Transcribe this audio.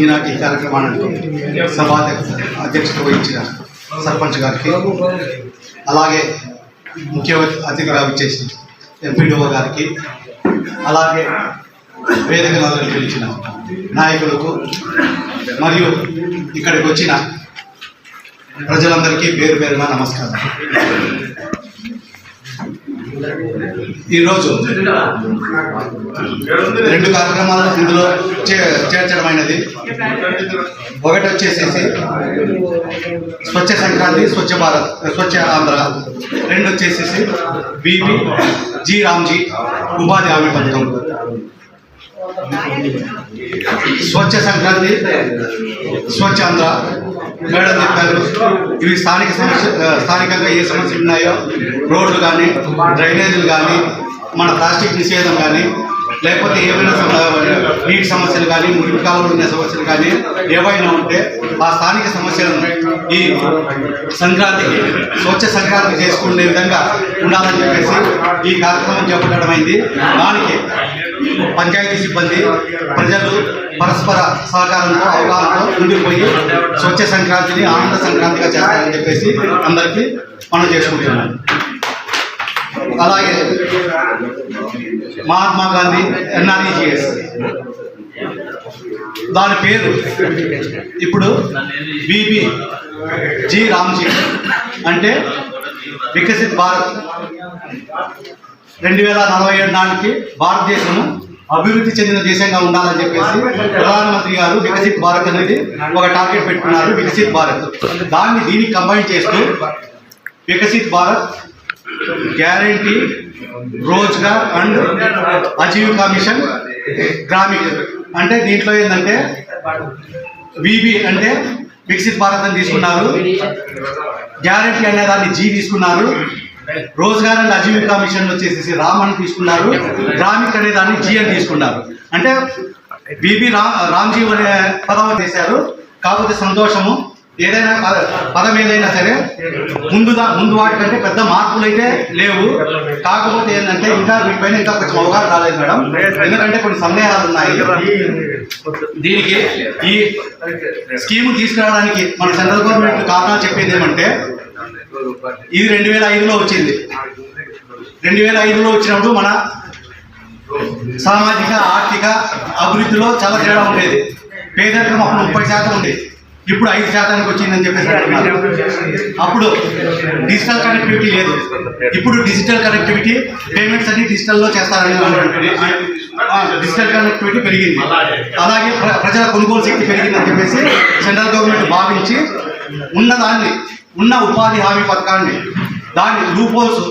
ఈనాటి కార్యక్రమానికి సభా అధ్యక్షత వహించిన సర్పంచ్ గారికి అలాగే ముఖ్య అతిథిగా విచ్చేసిన ఎంపీడీఓ గారికి అలాగే వేదికను పిలిచిన నాయకులకు మరియు ఇక్కడికి వచ్చిన ప్రజలందరికీ పేరు పేరున నమస్కారం. ఈరోజు రెండు కార్యక్రమాలు ఇందులో చే చేర్చడమైనది. ఒకటి వచ్చేసేసి స్వచ్ఛ సంక్రాంతి స్వచ్ఛ భారత్ స్వచ్ఛ ఆంధ్ర. రెండు వచ్చేసేసి బీబీ జి రామ్జీ ఉపాధి హామీ పథకం. స్వచ్ఛ సంక్రాంతి స్వచ్ఛ ఆంధ్ర. మేడం చెప్పారు. ఇవి స్థానిక సమస్య స్థానికంగా ఏ సమస్యలు ఉన్నాయో రోడ్లు కానీ డ్రైనేజీలు కానీ మన ప్లాస్టిక్ నిషేధం కానీ లేకపోతే ఏమైనా నీటి సమస్యలు కానీ మురికి కాలంలో ఉన్న సమస్యలు కానీ ఏవైనా ఉంటే ఆ స్థానిక సమస్యలను ఈ సంక్రాంతికి స్వచ్ఛ సంక్రాంతి చేసుకునే విధంగా ఉండాలని చెప్పేసి ఈ కార్యక్రమం చేపట్టడమైంది దానికి పంచాయతీ సిబ్బంది ప్రజలు పరస్పర సహకారంతో అవగాహనతో ఉండిపోయి స్వచ్ఛ సంక్రాంతిని ఆనంద సంక్రాంతిగా చేస్తారని చెప్పేసి అందరికీ మనం చేసుకుంటున్నాం. అలాగే మహాత్మా గాంధీ ఎన్ఆర్ఈజిఎస్ దాని పేరు ఇప్పుడు బీబీ జి రామ్జీ. అంటే వికసిత్ భారత్. రెండు వేల నలభై ఏడు నాటికి భారతదేశము అభివృద్ధి చెందిన దేశంగా ఉండాలని చెప్పేసి ప్రధానమంత్రి గారు వికసిత్ భారత్ అనేది ఒక టార్గెట్ పెట్టుకున్నారు వికసిత్ భారత్. దాన్ని దీనికి కంబైన్ చేస్తూ Viksit Bharat guarantee Rozgar and Ajeevika mission Gramin. అంటే దీంట్లో ఏంటంటే విబి అంటే వికసిత్ భారత్ అని తీసుకున్నారు. గ్యారంటీ అనే దాన్ని జీ తీసుకున్నారు. రోజ్గార్ అండ్ ఆజీవికా మిషన్ వచ్చేసి రామ్ అని తీసుకున్నారు. గ్రామిక్ అనే దాన్ని జీ అని తీసుకున్నారు. అంటే బీబీ రామ్ రామ్జీ అనే పదం చేశారు. కాకపోతే సంతోషము ఏదైనా పద పదం ఏదైనా సరే ముందుగా ముందు వాటికంటే పెద్ద మార్పులు అయితే లేవు. కాకపోతే ఏంటంటే ఇంకా వీటిపైన ఇంకా కొంచెం అవగాహన రాలేదు మేడం. ఎందుకంటే కొన్ని సందేహాలు ఉన్నాయి. దీనికి ఈ స్కీమ్ తీసుకురావడానికి మన సెంట్రల్ గవర్నమెంట్ కారణాలు చెప్పేది ఏమంటే ఇది రెండు వేల ఐదులో వచ్చింది. రెండు వేల ఐదులో వచ్చినప్పుడు మన సామాజిక ఆర్థిక అభివృద్ధిలో చాలా తేడా ఉండేది. పేదరికం అప్పుడు ముప్పై శాతం ఉండేది. ఇప్పుడు ఐదు శాతానికి వచ్చిందని చెప్పేసి. అప్పుడు డిజిటల్ కనెక్టివిటీ లేదు. ఇప్పుడు డిజిటల్ కనెక్టివిటీ పేమెంట్స్ అన్ని డిజిటల్లో చేస్తారని డిజిటల్ కనెక్టివిటీ పెరిగింది. అలాగే ప్ర- ప్రజల కొనుగోలు శక్తి పెరిగిందని చెప్పేసి సెంట్రల్ గవర్నమెంట్ భావించి ఉన్నదాన్ని ఉన్న ఉపాధి హామీ పథకాన్ని దాని లూపోల్స్